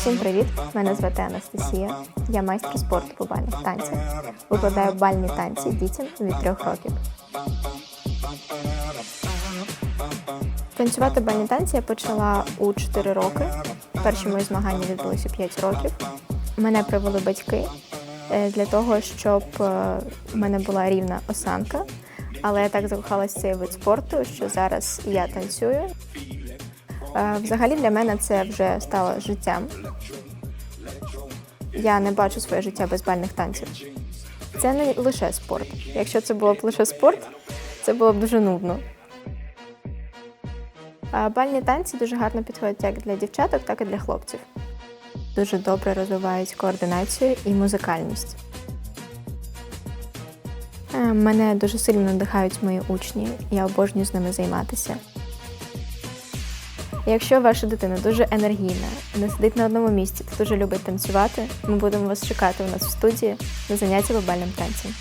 Всім привіт! Мене звати Анастасія. Я майстер спорту по бальних танцях. Викладаю бальні танці дітям від трьох років. Танцювати бальні танці я почала у 4 роки. Перші мої змагання відбулися 5 років. Мене привели батьки е, для того, щоб е, в мене була рівна осанка. Але я так закохалася в цей вид спорту, що зараз я танцюю. Е, Взагалі для мене це вже стало життям. Я не бачу своє життя без бальних танців. Це не лише спорт. Якщо це було б лише спорт, це було б дуже нудно. Бальні танці дуже гарно підходять як для дівчаток, так і для хлопців. Дуже добре розвивають координацію і музикальність. Е, Мене дуже сильно надихають мої учні, я обожнюю з ними займатися. Якщо ваша дитина дуже енергійна, не сидить на одному місці та дуже любить танцювати, ми будемо вас чекати у нас в студії на заняття бабальним танцем.